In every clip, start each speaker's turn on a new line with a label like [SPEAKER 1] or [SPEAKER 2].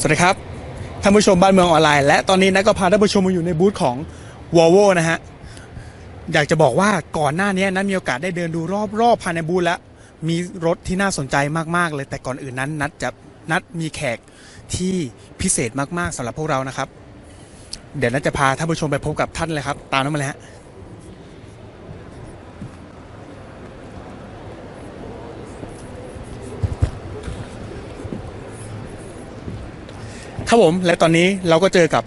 [SPEAKER 1] สวัสดีครับท่านผู้ชมบ้านเมืองออนไลน์ และตอนนี้นักก็พาท่านผู้ชมมาอยู่ในบูธของ v o l v o นะฮะ อยากจะบอกว่าก่อนหน้านี้นัทมีโอกาสได้เดินดูรอบๆภายในบูธแล้ว มีรถที่น่าสนใจมากๆเลย แต่ก่อนอื่นนั้นนัดจะนัดมีแขกที่พิเศษมากๆสำหรับพวกเรานะครับ เดี๋ยวนัดจะพาท่านผู้ชมไปพบกับท่านเลยครับ ตามนั้นมาเลยฮะ ครับผมและตอนนี้เราก็เจอกับ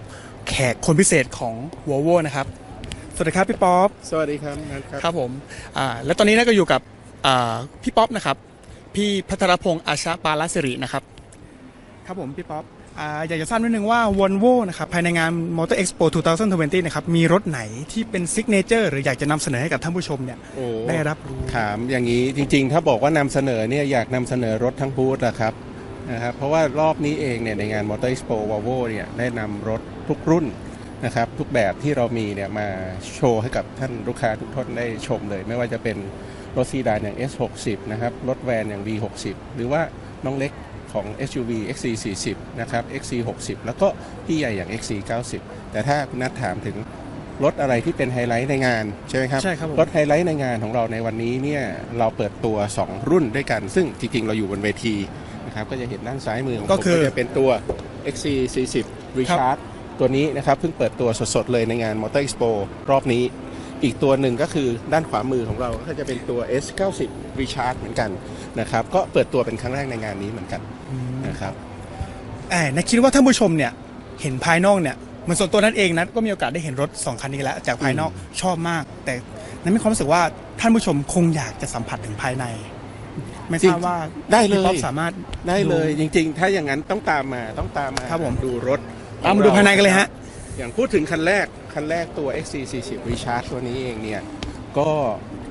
[SPEAKER 1] แขกคนพิเศษของ v o l v o นะครับ สวัสดีครับพี่ป๊อป
[SPEAKER 2] สวัสดีครับนัทครับ
[SPEAKER 1] ครับผมอ่าและตอนนี้นัทก็อยู่กับอ่าพี่ป๊อปนะครับ พี่พัทรพงศ์อาชาปาลสิรินะครับครับผมพี่ป๊อปอ่าอยากจะทราบนิดนึงว่า v o l v o นะครับภายในงาน Motor Expo 2020 นะครับมีรถไหนที่เป็นซิกเนเจอร์หรืออยากจะนำเสนอให้กับท่านผู้ชมเนี่ย
[SPEAKER 2] โอ้
[SPEAKER 1] ได้รับรู้
[SPEAKER 2] ถามอย่างนี้จริงๆ ถ้าบอกว่านำเสนอเนี่ยอยากนำเสนอรถทั้งบูธอะครับ นะครับเพราะว่ารอบนี้เองเนี่ยในงาน Motor Expo Volvo เนี่ยได้นำรถทุกรุ่นนะครับทุกแบบที่เรามีเนี่ยมาโชว์ให้กับท่านลูกค้าทุกท่านได้ชมเลย ไม่ว่าจะเป็นรถซีดานอย่าง S60 นะครับรถแวนอย่าง V60 หรือว่าน้องเล็กของ SUV XC40 นะครับ XC60 แล้วก็พี่ใหญ่อย่าง XC90 แต่ถ้าคุณนัทถามถึงรถอะไรที่เป็นไฮไลท์ในงาน ใช่ไหมครับ
[SPEAKER 1] ใช่ครับผม
[SPEAKER 2] รถไฮไลท์ในงานของเราในวันนี้เนี่ยเราเปิดตัว 2 รุ่นด้วยกัน ซึ่งจริงๆ เราอยู่บนเวที นะครับก็จะเห็นด้านซ้ายมือของผม
[SPEAKER 1] ก็คือ
[SPEAKER 2] จะเป็นตัว XC40 Recharge ตัวนี้นะครับเพิ่งเปิดตัวสดๆเลยในงาน Motor Expo รอบนี้ อีกตัวหนึ่งก็คือด้านขวามือของเราก็จะเป็นตัว S90 Recharge เหมือนกันนะครับก็เปิดตัวเป็นครั้งแรกในงานนี้เหมือนกันนะครับ
[SPEAKER 1] แอบนะคิดว่าท่านผู้ชมเนี่ยเห็นภายนอกเนี่ยเหมือนส่วนตัวนั้นเองนะก็มีโอกาสได้เห็นรถสองคันนี้แล้ว จากภายนอกชอบมาก แต่นั้นมีความรู้สึกว่าท่านผู้ชมคงอยากจะสัมผัสถึงภายใน ไม่ทราบว่า
[SPEAKER 2] ได้เลย
[SPEAKER 1] พี่ป๊อปสามารถ
[SPEAKER 2] ได้เลยจริง ๆ ถ้าอย่างนั้นต้องตามมาต้องตามมา
[SPEAKER 1] ครับผม
[SPEAKER 2] ดูรถ
[SPEAKER 1] ตามมาดูภายในกันเลยฮะ
[SPEAKER 2] อย่างพูดถึงคันแรก คันแรกตัว XC40 Recharge ตัวนี้เองเนี่ย ก็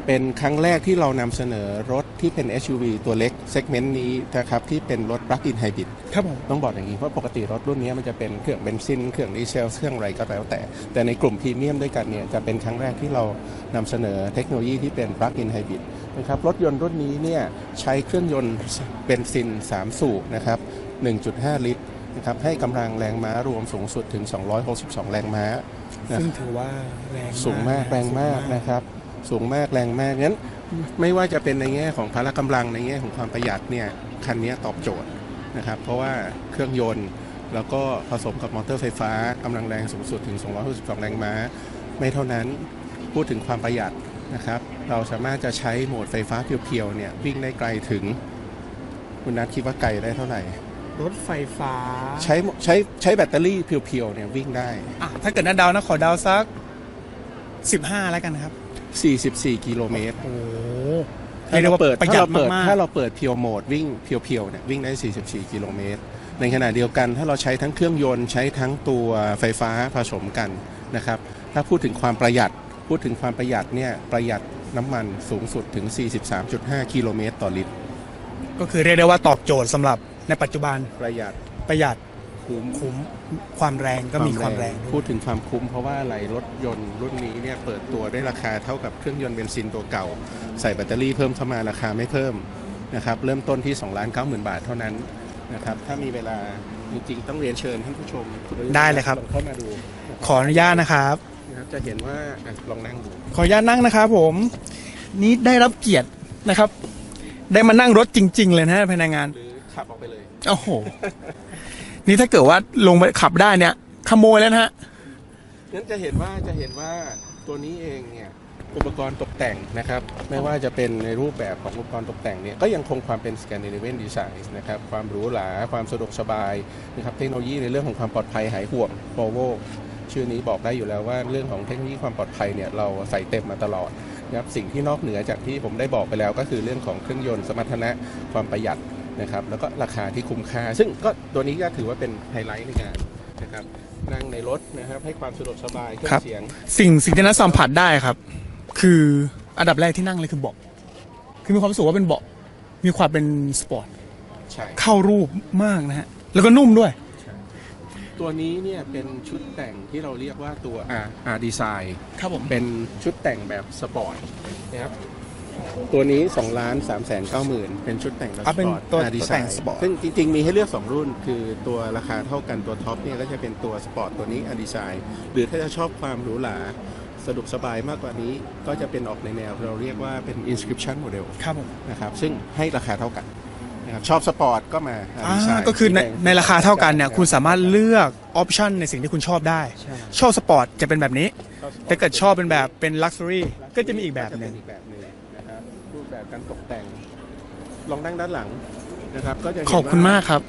[SPEAKER 2] เป็นครั้งแรกที่เรานำเสนอรถที่เป็น SUV ตัวเล็กเซกเมนต์นี้นะครับที่เป็นรถ plug-in hybrid
[SPEAKER 1] ครับผม
[SPEAKER 2] ต้องบอกอย่างนี้เพราะปกติรถรุ่นนี้มันจะเป็นเครื่องเบนซินเครื่องดีเซลเครื่องอะไรก็แล้วแต่ แต่ในกลุ่มพรีเมียมด้วยกันเนี่ยจะเป็นครั้งแรกที่เรานำเสนอเทคโนโลยีที่เป็น plug-in hybrid นะครับรถยนต์รุ่นนี้เนี่ยใช้เครื่องยนต์เบนซิน 3 สูบนะครับ 1.5 ลิตรนะครับให้กำลังแรงม้ารวมสูงสุดถึง 262 แรงม้านะ
[SPEAKER 1] ซึ่งถือว่าแรง
[SPEAKER 2] สูงมากแรงมาก
[SPEAKER 1] สูง
[SPEAKER 2] นะครับสูงมากแรงมากงั้นไม่ว่าจะเป็นในแง่ของพละกำลังในแง่ของความประหยัดเนี่ยคันนี้ตอบโจทย์นะครับเพราะว่าเครื่องยนต์แล้วก็ผสมกับมอเตอร์ไฟฟ้ากำลังแรงสูงสุดถึง 262 แรงม้า ไม่เท่านั้นพูดถึงความประหยัด นะครับเราสามารถจะใช้โหมดไฟฟ้าเพียวๆเนี่ยวิ่งได้ไกลถึง คุณนัทคิดว่าไกลได้เท่าไหร่
[SPEAKER 1] รถไฟฟ้า
[SPEAKER 2] ใช้ใช้ใช้แบตเตอรี่เพียวๆเนี่ยวิ่งได้
[SPEAKER 1] อะถ้าเกิดนัดเดาวนะขอเดาวสักสิบห้าแล้วกันนะครับ
[SPEAKER 2] 44 กิโลเมตร
[SPEAKER 1] โอ้โห
[SPEAKER 2] ถ้าเราเปิด
[SPEAKER 1] ประห
[SPEAKER 2] ถ้า
[SPEAKER 1] ยัด
[SPEAKER 2] เราเปิด
[SPEAKER 1] มากๆ
[SPEAKER 2] ถ้าเราเปิดเพียวโหมดวิ่งเพียวๆเนี่ยวิ่งได้ 44 กิโลเมตร ในขณะเดียวกันถ้าเราใช้ทั้งเครื่องยนต์ใช้ทั้งตัวไฟฟ้าผสมกันนะครับ ถ้าพูดถึงความประหยัด พูดถึงความประหยัดเนี่ยประหยัดน้ำมันสูงสุดถึง 43.5 กิโลเมตรต่อลิตร
[SPEAKER 1] ก็คือเรียกได้ว่าตอบโจทย์สำหรับในปัจจุบัน
[SPEAKER 2] ประหยัด
[SPEAKER 1] ประหยัด
[SPEAKER 2] คุ้ม
[SPEAKER 1] คุ้มความแรงก็มีความแรงด้
[SPEAKER 2] พู
[SPEAKER 1] วย
[SPEAKER 2] ดถึงความคุ้มเพราะว่าอะไรรถยนต์รุ่นนี้เนี่ยเปิดตัวได้ราคาเท่ากับเครื่องยนต์เบนซินตัวเก่า ใส่แบตเตอรี่เพิ่มเข้ามาราคาไม่เพิ่มนะครับเริ่มต้นที่2ล้าน9 0,000 บาทเท่านั้นนะครับถ้ามีเวลาจริงๆ ต้องเรียนเชิญท่านผู้ชม
[SPEAKER 1] ได้เลยครับ
[SPEAKER 2] ลองเข้ามาดู
[SPEAKER 1] ขออนุญาตนะครับ
[SPEAKER 2] นะครับ จะเห็นว่าอะลองนั่งดู
[SPEAKER 1] ขออนุญาตนั่งนะครับผม นี่ได้รับเกียรตินะครับ ได้มานั่งรถจริง ๆ เลยนะฮะภายในงาน
[SPEAKER 2] หรือขับออกไปเลย
[SPEAKER 1] โอ้โห นี่ถ้าเกิดว่าลงไปขับได้เนี่ย ขโมยแล้วนะฮะ
[SPEAKER 2] งั้นจะเห็นว่าจะเห็นว่าตัวนี้เองเนี่ยอุปกรณ์ตกแต่งนะครับไม่ว่าจะเป็นในรูปแบบของอุปกรณ์ตกแต่งเนี่ยก็ยังคงความเป็น Scandinavian Design นะครับความหรูหราความสะดวกสบายนะครับเทคโนโลยีในเรื่องของความปลอดภัยหายห่วง Volvo ชื่อนี้บอกได้อยู่แล้วว่าเรื่องของเทคโนโลยีความปลอดภัยเนี่ยเราใส่เต็มมาตลอดนะครับสิ่งที่นอกเหนือจากที่ผมได้บอกไปแล้วก็คือเรื่องของเครื่องยนต์สมรรถนะความประหยัดนะครับแล้วก็ราคาที่คุ้มค่า ซึ่งก็ตัวนี้ก็ถือว่าเป็นไฮไลท์ในงานนะครับนั่งในรถนะครับให้ความสะดวกสบายเครื่อ
[SPEAKER 1] ครับ
[SPEAKER 2] งเสียง
[SPEAKER 1] สิ่งสิ่งที่นัทสัมผัสได้ครับ คืออันดับแรกที่นั่งเลยคือเบาะคือมีความรู้สึกว่าเป็นเบาะมีความเป็นสปอร์ต
[SPEAKER 2] ใช่
[SPEAKER 1] เข้ารูปมากนะฮะแล้วก็นุ่มด้วย
[SPEAKER 2] ตัวนี้เนี่ยเป็นชุดแต่งที่เราเรียกว่าตัว R R Design
[SPEAKER 1] ครับผม
[SPEAKER 2] เป็นชุดแต่งแบบสปอร์ตนะครับตัวนี้2ล้าน3แสน9หมื่นเป็นชุดแต่งรถ
[SPEAKER 1] อะ
[SPEAKER 2] ส
[SPEAKER 1] เป็น
[SPEAKER 2] ปอร์ต
[SPEAKER 1] ตัว
[SPEAKER 2] อ่าดีไซ
[SPEAKER 1] แต่ง
[SPEAKER 2] น์
[SPEAKER 1] สปอร์ต
[SPEAKER 2] ซึ่งจริงๆ มีให้เลือก 2 รุ่น คือตัวราคาเท่ากันตัวท็อปเนี่ยก็จะเป็นตัวสปอร์ตตัวนี้อดีไซน์หรือถ้าจะชอบความหรูหราสะดวกสบายมากกว่านี้ก็จะเป็นออกในแนว เราเรียกว่าเป็น inscription model
[SPEAKER 1] ครับผม
[SPEAKER 2] นะครับซึ่งให้ราคาเท่ากัน นะครับชอบสปอร์ตก็มา
[SPEAKER 1] อ่า
[SPEAKER 2] Design
[SPEAKER 1] ก็คือใน
[SPEAKER 2] สีแดง
[SPEAKER 1] ในราคาเท่ากันเนี่ยคุณสามารถเลือกออปชันในสิ่งที่คุณชอบได้
[SPEAKER 2] ใช่
[SPEAKER 1] ชอบสปอร์ตจะเป็นแบบนี้
[SPEAKER 2] ชอบสปอร์ต
[SPEAKER 1] แต่เกิดชอบเป็นแบบเป็นลักซ์รี่ก็จะมีอีกแบบหนึ่ง
[SPEAKER 2] ก็จะเป็อีกแบบหนึ่งนะครับรูปแบบการตกแต่งลองนั่งด้านหลังนะครับก็จะเห็น
[SPEAKER 1] ขอบคุณ
[SPEAKER 2] ว่
[SPEAKER 1] มากครับ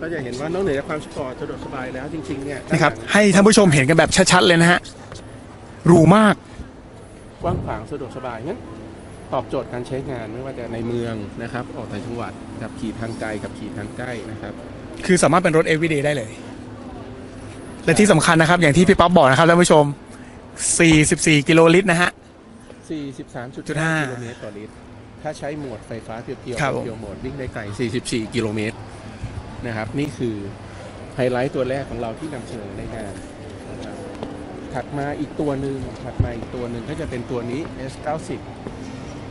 [SPEAKER 2] ก็จะเห็นว่านอกเหนือจากความสปอร์ตสะดวกสบายแล้วจริงๆเนี่ย
[SPEAKER 1] นะครับ
[SPEAKER 2] ด้าหลัง
[SPEAKER 1] ให้ท่านผู้ชมเห็นกันแบบชัดๆเลยนะฮะหรูมาก
[SPEAKER 2] กว้างขวางสะดวกสบายงั้น ตอบโจทย์การใช้งานไม่ว่าจะในเมืองนะครับ ออกต่างจังหวัดกับขี่ทางไกลกับขี่ทางใกล้นะครับ
[SPEAKER 1] คือสามารถเป็นรถ everyday ได้เลย และที่สำคัญนะครับ อย่างที่พี่ป๊อปบอกนะครับท่านผู้ชม 44 กิโลลิตรนะฮะ
[SPEAKER 2] 43.5
[SPEAKER 1] จุดห้า
[SPEAKER 2] กิโลเมตรต่อลิตร ถ้าใช้โหมดไฟฟ้าเพียวๆ
[SPEAKER 1] ครับผม
[SPEAKER 2] เพียวโหมดวิ่งได้ไกล 44 กิโลเมตรนะครับ นี่คือไฮไลท์ตัวแรกของเราที่นำเสนอในงานนะครับถัดมาอีกตัวหนึ่งถัดมาอีกตัวหนึ่งก็จะเป็นตัวนี้ S90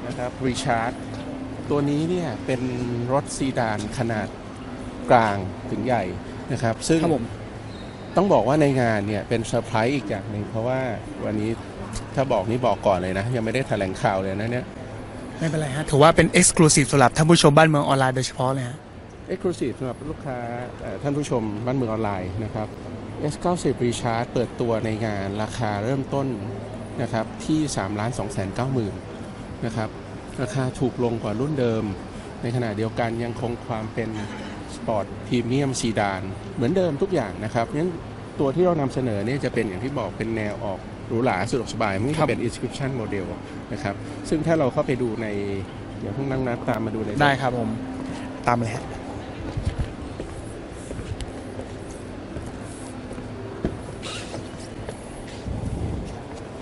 [SPEAKER 2] นะครับ Recharge ตัวนี้เนี่ยเป็นรถซีดานขนาดกลางถึงใหญ่นะครับ ซึ่ง
[SPEAKER 1] ครับผม
[SPEAKER 2] ต้องบอกว่าในงานเนี่ยเป็นเซอร์ไพรส์อีกอย่างหนึ่งเพราะว่าวันนี้ถ้าบอกนี่บอกก่อนเลยนะ ยังไม่ได้แถลงข่าวเลยนะเนี่ย
[SPEAKER 1] ไม่เป็นไรฮะ ถือว่าเป็น exclusive สำหรับท่านผู้ชมบ้านเมืองออนไลน์โดยเฉพาะเลยฮะ
[SPEAKER 2] เอ็กซ์คลูซีฟสำหรับลูกค้าเอ่อท่านผู้ชมบ้านเมืองออนไลน์นะครับ S90 Recharge เปิดตัวในงานราคาเริ่มต้นนะครับที่3ล้าน2แสน9หมื่ นะครับ ราคาถูกลงกว่ารุ่นเดิม ในขณะเดียวกันยังคงความเป็นสปอร์ตพรีเมียมซีดาน เหมือนเดิมทุกอย่างนะครับงั้นตัวที่เรานำเสนอเนี่ยจะเป็นอย่างที่บอกเป็นแนวออกหรูหราสะดวกสบายไม่ใช่เป็น inscription model นะครับ ซึ่งถ้าเราเข้าไปดูใน เดี๋ยวพวกนั่งนัดตามมาดูใน
[SPEAKER 1] ได้ครับผม ตามเลยฮะ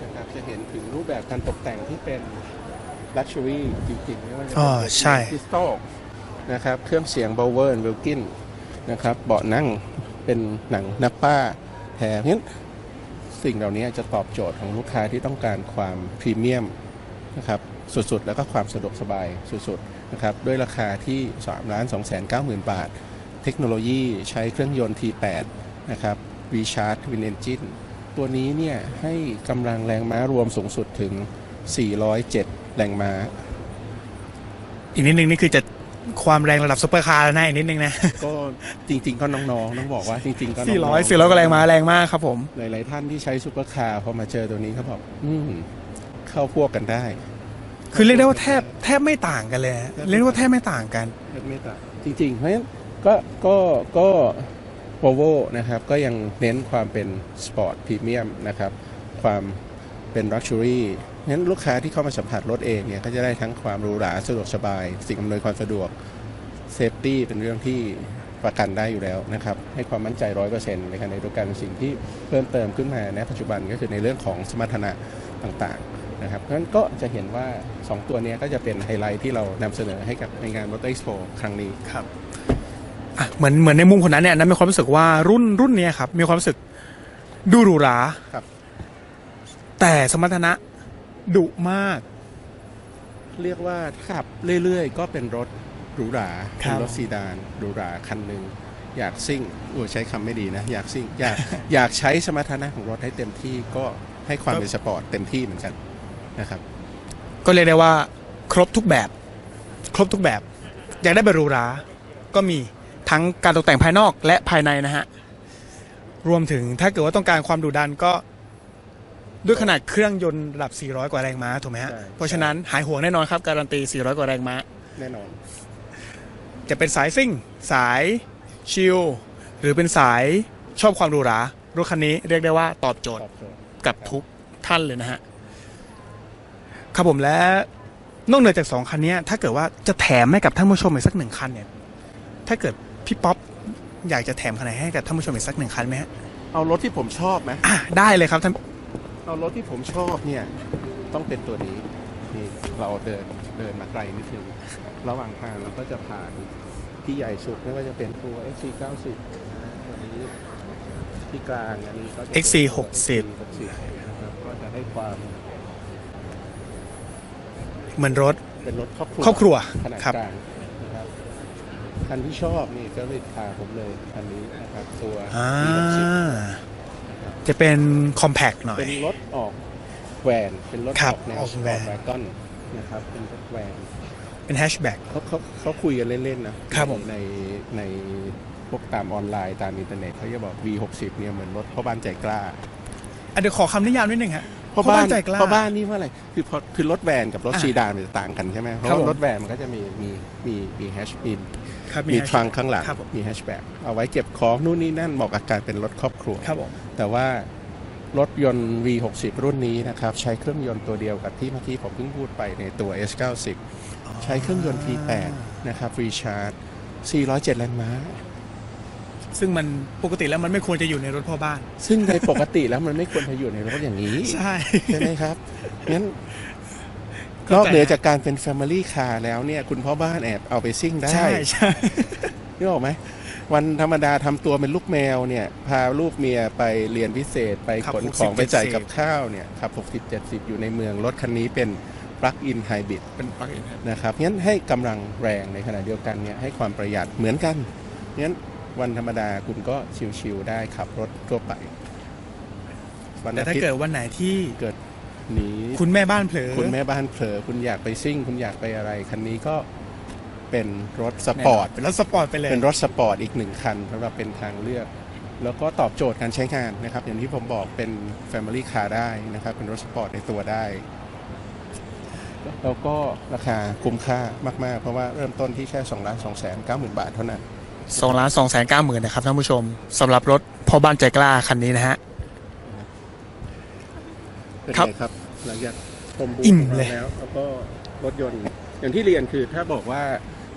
[SPEAKER 2] นะครับจะเห็นถึงรูปแบบการตกแต่งที่เป็น Luxury จริงๆไม่ว่าจะ
[SPEAKER 1] อ๋
[SPEAKER 2] เป็
[SPEAKER 1] อนใช่
[SPEAKER 2] คริสตัลนะครับเครื่องเสียง b o w e r w i l k i n นะครับเบาะนั่งเป็นหนังนับป้าแถมงั้นสิ่งเหล่านี้จะตอบโจทย์ของลูกค้าที่ต้องการความพรีเมียมนะครับสุดๆ แล้วก็ความสะดวกสบายสุดๆนะครับด้วยราคาที่3ล้าน2 9 0 0 0 0 บาท เทคโนโลยีใช้เครื่องยนต์ T8 นะครับ Recharge Twin Engine ตัวนี้เนี่ยให้กำลังแรงม้ารวมสูงสุดถึง 407 แรงม้า
[SPEAKER 1] อีกนิดนึงนี่คือจะความแรงระดับซุปเปอร์คาร์แล้วนะอีกนิดนึงนะ
[SPEAKER 2] ก็จริง ๆ ก็น้องๆต้องบอกว่าจริง ๆ ก็น้อง
[SPEAKER 1] 400
[SPEAKER 2] ๆ
[SPEAKER 1] 400ก็แรงม้าแรงมากครับผม
[SPEAKER 2] หลายๆท่านที่ใช้ซูเปอร์คาร์พอมาเจอตัวนี้เขาบอกอืมเข้าพวกกันได้
[SPEAKER 1] คือเรียกได้ว่าแทบแทบไม่ต่างกันเลยฮะเรียกได้ว่าแทบไม่ต่างกัน
[SPEAKER 2] ไม่ต่างจริง ๆ เพราะฉะนั้นก็ก็ก็ Volvo นะครับก็ยังเน้นความเป็นสปอร์ตพรีเมียมนะครับ ความเป็น Luxury งั้ นลูกค้าที่เข้ามาสัมผัสรถเองเนี่ยก็จะได้ทั้งความหรูหราสะดวกสบาย สิ่งอำนวยความสะดวกเซฟตี้เป็นเรื่องที่ประกันได้อยู่แล้วนะครับ ให้ความมั่นใจร้อยเปอร์เซ็นต์ในขณะเดียวกันสิ่งที่เพิ่มเติมขึ้นมาในปัจจุบันก็คือในเรื่องของสมรรถนะต่างๆนะครับเพราะฉะนั้นก็จะเห็นว่า 2 ตัวเนี้ยก็จะเป็นไฮไลท์ที่เรานำเสนอให้กับในงาน Motor Expo ครั้งนี้
[SPEAKER 1] ครับอะเหมือนเหมือนในมุมคนนั้นเนี่ยนั้นมีความรู้สึกว่ารุ่นรุ่นเนี้ยครับมีความรู้สึกดูหรูหรา
[SPEAKER 2] ครับ
[SPEAKER 1] แต่สมรรถนะ ดุมาก
[SPEAKER 2] เรียกว่าถ้าขับเรื่อยๆ ก็เป็นรถหรูหรา
[SPEAKER 1] ครั
[SPEAKER 2] เป็น
[SPEAKER 1] บ
[SPEAKER 2] รถซีดานหรูหราคันหนึ่งอยากซิ่งโอ้ยใช้คำไม่ดีนะ อยากซิ่งอยากอยากใช้สมรรถนะของรถให้เต็มที่ก็ให้ความเป็นสปอร์ตเต็มที่เหมือนกันนะครับ
[SPEAKER 1] ก็เรียกได้ว่า ครบทุกแบบ ครบทุกแบบ อยากได้แบบหรูหราก็มีทั้งการตกแต่งภายนอกและภายในนะฮะรวมถึงถ้าเกิดว่าต้องการความดุดันก็ ด้วยขนาดเครื่องยนต์ระดับ 400 กว่าแรงม้าถูกไหมฮะ
[SPEAKER 2] ใช่
[SPEAKER 1] เพราะฉะนั้นหายห่วงแน่นอนครับ การันตี 400 กว่าแรงม้า
[SPEAKER 2] แน่นอน
[SPEAKER 1] จะเป็นสายซิ่ง สายชิล หรือเป็นสายชอบความหรูหรารถคันนี้เรียกได้ว่าตอบโจทย์
[SPEAKER 2] ตอบโจทย์
[SPEAKER 1] กับทุกท่านเลยนะฮะ ครับผมและนอกเหนือจากสองคันเนี้ย ถ้าเกิดว่าจะแถมให้กับท่านผู้ชมอีกสักหนึ่งคันเนี่ย ถ้าเกิดพี่ป๊อปอยากจะแถมคันไหนให้กับท่านผู้ชมอีกสักหนึ่งคันไหมฮะ
[SPEAKER 2] เอารถที่ผมชอบไหม
[SPEAKER 1] อะได้เลยครับท่าน
[SPEAKER 2] เอารถที่ผมชอบเนี่ยต้องเป็นตัวนี้นี่เราเดินเดินมาไกลนิดนึงระหว่างทางเราก็จะผ่านที่ใหญ่สุดไม่ว่าจะเป็นตัว XC90 นะตัวนี้ที่กลางอันนี้ก็จะเป็น
[SPEAKER 1] XC60
[SPEAKER 2] 60นะครับก็จะให้ความ
[SPEAKER 1] เหมือนรถ
[SPEAKER 2] เป็นรถครอบครัว
[SPEAKER 1] ครอบครัว
[SPEAKER 2] ขนาด
[SPEAKER 1] ครับ
[SPEAKER 2] กลางนะครับคันที่ชอบนี่ก็เลยพาผมเลยคันนี้นะครับตัว
[SPEAKER 1] อ่า
[SPEAKER 2] V60
[SPEAKER 1] จะเป็นคอมแพคหน่อย
[SPEAKER 2] เป็นรถออกแวนเป็นรถ
[SPEAKER 1] ค
[SPEAKER 2] อ
[SPEAKER 1] รับ
[SPEAKER 2] อกแนว
[SPEAKER 1] ออก
[SPEAKER 2] สป
[SPEAKER 1] แว
[SPEAKER 2] อนร์ตแวกอนนะครับเป็นรถแวน
[SPEAKER 1] เป็นแฮชแบ็ก
[SPEAKER 2] เขาเขาเขาคุยกันเล่นๆนะครับ
[SPEAKER 1] ผม
[SPEAKER 2] ในในพวกตามออนไลน์ตามอินเทอร์เน็ตเขาจะบอก V60 เนี่ยเหมือนรถพ่อบ้านใจกล้า
[SPEAKER 1] อะเดี๋ยวขอคำนิยามนิดนึงฮะ
[SPEAKER 2] พ่อบ้าน
[SPEAKER 1] ใจกล้า
[SPEAKER 2] พ่อบ้านนี่ว่าอะไรคือพอคือรถแวนกับรถ
[SPEAKER 1] อะ
[SPEAKER 2] ซีดานมันจะต่างกันใช่ไหมเพราะ
[SPEAKER 1] ครับ
[SPEAKER 2] ว่า
[SPEAKER 1] ผม
[SPEAKER 2] รถแวนมันก็จะมีมีมีมีแฮชมี
[SPEAKER 1] ครับ
[SPEAKER 2] มี
[SPEAKER 1] hatchback
[SPEAKER 2] ทรังข้างหลัง
[SPEAKER 1] ครับผม
[SPEAKER 2] มีแฮชแบ็กเอาไว้เก็บของนู่นนี่นั่นเหมาะกับการเป็นรถครอบครัว
[SPEAKER 1] ครับผม
[SPEAKER 2] แต่ว่ารถยนต์ V60 รุ่นนี้นะครับ ใช้เครื่องยนต์ตัวเดียวกับที่เมื่อกี้ผมเพิ่งพูดไปในตัว S90 ใช้เครื่องยนต์ T8 นะครับรีชาร์ด407 แรงม้า
[SPEAKER 1] ซึ่งมันปกติแล้วมันไม่ควรจะอยู่ในรถพ่อบ้าน
[SPEAKER 2] ซึ่งในปกติแล้วมันไม่ควรจะอยู่ในรถอย่างนี้
[SPEAKER 1] ใช่
[SPEAKER 2] ใช่ไหมครับ งั้น
[SPEAKER 1] เข้าใจ
[SPEAKER 2] นอกเหนือจากการเป็น Family Car แล้วเนี่ยคุณพ่อบ้านแอบเอาไปซิ่งได้
[SPEAKER 1] ใช่ใช่
[SPEAKER 2] นึกออกไหมวันธรรมดาทำตัวเป็นลูกแมวเนี่ย พาลูกเมียไปเรียนพิเศษไป
[SPEAKER 1] ขับ
[SPEAKER 2] ขน
[SPEAKER 1] 60
[SPEAKER 2] ของไปจ่าย
[SPEAKER 1] 70
[SPEAKER 2] กับข้าวเนี่ยขับ 60 70 อยู่ในเมืองรถคันนี้เป็น Plug-in Hybrid
[SPEAKER 1] เป็นปลั๊กอิน
[SPEAKER 2] นะครับงั้นให้กำลังแรงในขณะเดียวกันเนี่ยให้ความประหยัดเหมือนกันงั้นวันธรรมดาคุณก็ชิวๆได้ขับรถทั่วไปวัน
[SPEAKER 1] แต่
[SPEAKER 2] อา
[SPEAKER 1] ถ้า
[SPEAKER 2] ทิต
[SPEAKER 1] เกิ
[SPEAKER 2] ย์
[SPEAKER 1] ดวันไหนที่
[SPEAKER 2] เกิดหนี
[SPEAKER 1] คุณแม่บ้านเผลอ
[SPEAKER 2] คุณแม่บ้านเผลอคุณอยากไปซิ่ง คุณอยากไปอะไร คันนี้ก็เป็นรถสปอร์ต
[SPEAKER 1] เป็นรถสปอร์ตไปเลย
[SPEAKER 2] เป็นรถสปอร์ตอีกหนึ่งคันสำหรับเป็นทางเลือก แล้วก็ตอบโจทย์การใช้งานนะครับ อย่างที่ผมบอกเป็น Family Car ได้นะครับ เป็นรถสปอร์ตในตัวได้ แล้วก็ราคาคุ้มค่ามาก ๆ เพราะว่าเริ่มต้นที่แค่2ล้าน2แสน9หมื่นบาทเท่านั้น
[SPEAKER 1] สองล้านสองแสนเก้าหมื่นนะครับท่านผู้ชมสำหรับรถพ่อบ้านใจกล้าคันนี้นะฮะ
[SPEAKER 2] เป็น
[SPEAKER 1] ครับ
[SPEAKER 2] ไงครับ หลังจากชมบูธ
[SPEAKER 1] อิ่ม
[SPEAKER 2] ของ
[SPEAKER 1] เล
[SPEAKER 2] เรา
[SPEAKER 1] ย
[SPEAKER 2] แล้วแล้วก็รถยนต์ อย่างที่เรียนคือถ้าบอกว่า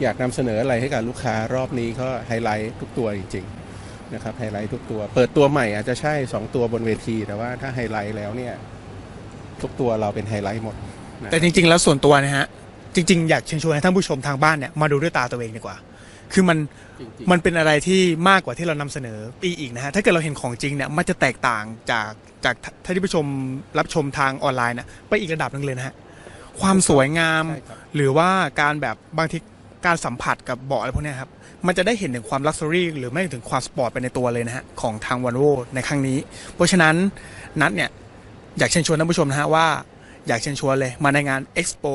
[SPEAKER 2] อยากนำเสนออะไรให้กับลูกค้ารอบนี้ก็ไฮไลท์ทุกตัวจริงๆนะครับไฮไลท์ทุกตัว เปิดตัวใหม่อาจจะใช่ 2 ตัวบนเวที แต่ว่าถ้าไฮไลท์แล้วเนี่ยทุกตัวเราเป็นไฮไลท์หมดนะ
[SPEAKER 1] แต่จริง ๆ แล้วส่วนตัวนะฮะ จริง ๆ อยากเชิญชวนให้ท่านผู้ชมทางบ้านเนี่ยมาดูด้วยตาตัวเองดีกว่า คือมัน
[SPEAKER 2] จริงๆ
[SPEAKER 1] มันเป็นอะไรที่มากกว่าที่เรานำเสนอปีอีกนะฮะ ถ้าเกิดเราเห็นของจริงเนี่ยมันจะแตกต่างจากจากท่านที่ผู้ชมรับชมทางออนไลน์นะไปอีกระดับหนึงเลยนะฮะ ความสวยงาม
[SPEAKER 2] ใช่ครับ
[SPEAKER 1] หรือว่าการแบบบางทีการสัมผัสกับเบาะอะไรพวกเนี้ยครับ มันจะได้เห็นถึงความลักซ์รี่หรือไม่ถึงความสปอร์ตไปในตัวเลยนะฮะ ของทางวันโวในครั้งนี้ เพราะฉะนั้นนัดเนี่ย อยากเชิญชวนท่านผู้ชมนะฮะว่าอยากเชิญชวนเลยมาในงาน Expo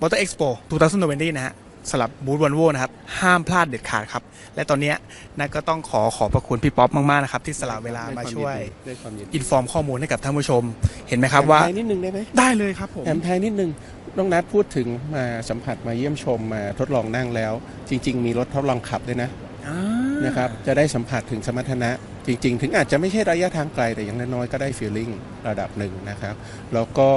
[SPEAKER 1] Motor Expo 2020นะฮะ สำหรับบูธวันโวนะครับ ห้ามพลาดเด็ดขาดครับ และตอนเนี้ยนัทก็ต้องขอขอบพระคุณพี่ป๊อปมากๆนะครับ ที่สละเวลามาช่วย
[SPEAKER 2] ด้วยความยินดี
[SPEAKER 1] อินฟอร์มข้อมูลให้กับท่านผู้ชม เห็นไหมครับว่า
[SPEAKER 2] แถมไทยนิดนึงได้ไหม
[SPEAKER 1] ได้เลยครับผม
[SPEAKER 2] แถมไทยนิดนึงน้องนัดพูดถึงมาสัมผัสมาเยี่ยมชมมาทดลองนั่งแล้ว จริง ๆ มีรถทดลองขับด้วยนะ
[SPEAKER 1] อ่า
[SPEAKER 2] นะครับจะได้สัมผัสถึงสมรรถนะจริง ๆ ถึงอาจจะไม่ใช่ระยะทางไกลแต่อย่างน้อยๆก็ได้ฟีลลิ่งระดับหนึ่งนะครับ แล้วก็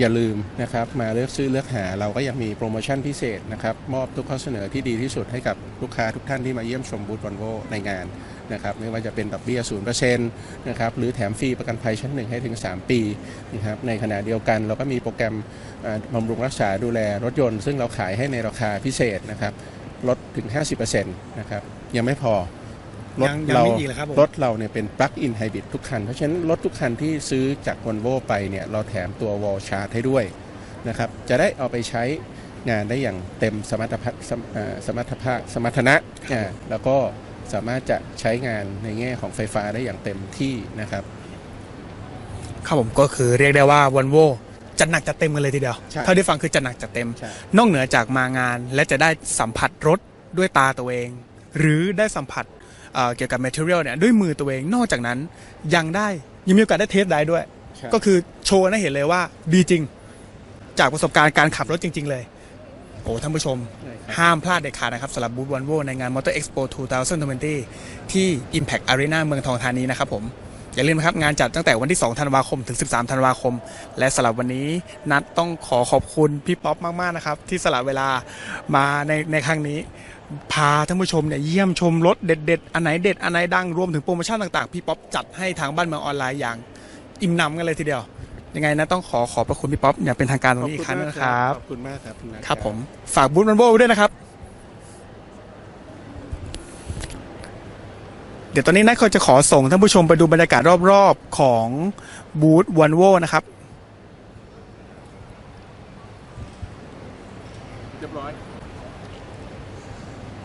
[SPEAKER 2] อย่าลืมนะครับมาเลือกซื้อเลือกหา เราก็ยังมีโปรโมชั่นพิเศษนะครับมอบทุกข้อเสนอที่ดีที่สุดให้กับลูกค้าทุกท่านที่มาเยี่ยมชมบูธวอลโวในงานนะครับไม่ว่าจะเป็นดอกเบี้ย0%นะครับหรือแถมฟรีประกันภัยชั้นหนึ่งให้ถึง 3 ปีนะครับในขณะเดียวกันเราก็มีโปรแกรมบำรุงรักษาดูแลรถยนต์ ซึ่งเราขายให้ในราคาพิเศษนะครับลดถึง 50%นะครับยังไม่พอ รถ
[SPEAKER 1] ยังยัง
[SPEAKER 2] เรา
[SPEAKER 1] มีอีกเหรอครับผม
[SPEAKER 2] รถเราเนี่ยเป็น plug-in hybrid ทุกคัน เพราะฉะนั้นรถทุกคันที่ซื้อจาก Volvo ไปเนี่ยเราแถมตัว wall charge ให้ด้วยนะครับจะได้เอาไปใช้งานได้อย่างเต็มสมรรถภาพสมอ่าสมรรถภาพสมรรถนะอ่าแล้วก็สามารถจะใช้งานในแง่ของไฟฟ้าได้อย่างเต็มที่นะครับ
[SPEAKER 1] ครับผมก็คือเรียกได้ว่าวันโวจัดหนักจัดเต็มกันเลยทีเดียว
[SPEAKER 2] ใช่
[SPEAKER 1] เท่าที่ฟังคือจัดหนักจัดเต็ม
[SPEAKER 2] ใช่
[SPEAKER 1] นอกเหนือจากมางานและจะได้สัมผัสรถด้วยตาตัวเอง หรือได้สัมผัส เอ่อเกี่ยวกับ material เนี่ยด้วยมือตัวเองนอกจากนั้นยังได้ยังมีโอกาสได้เทสได้ด้วย
[SPEAKER 2] ใช่
[SPEAKER 1] ก็คือโชว์ให้เห็นเลยว่าดีจริง จากประสบการณ์การขับรถจริง ๆ เลย โอ้ท่านผู้ชม
[SPEAKER 2] ใช่ครับ
[SPEAKER 1] ห้ามพลาดเด็ดขาดนะครับสำหรับบูธวันโวในงาน Motor Expo 2020 ที่ Impact Arena เมืองทองธานีนะครับผมอย่าลืมนะครับ งานจัดตั้งแต่วันที่ 2 ธันวาคม ถึง 13 ธันวาคม และสำหรับวันนี้นัดต้องขอขอบคุณพี่ป๊อปมาก ๆ นะครับ ที่สละเวลามาในในครั้งนี้ พาท่านผู้ชมเนี่ยเยี่ยมชมรถเด็ดๆ อันไหนเด็ด อันไหนดัง รวมถึงโปรโมชั่นต่างๆ พี่ป๊อปจัดให้ทางบ้านเมืองออนไลน์อย่าง อิ่มหนำกันเลยทีเดียว ยังไงนะต้องขอขอบพระคุณพี่ป๊อปอย่างเป็นทางการตรงนี้อีกครั้งนึงนะครับ
[SPEAKER 2] ขอบคุณมากครับณนัท
[SPEAKER 1] ครับผมฝากบูธวันโวด้วยนะครับ เดี๋ยวตอนนี้นัทเขาจะขอส่งท่านผู้ชมไปดูบรรยากาศรอบๆของบูธวันโวนะครับ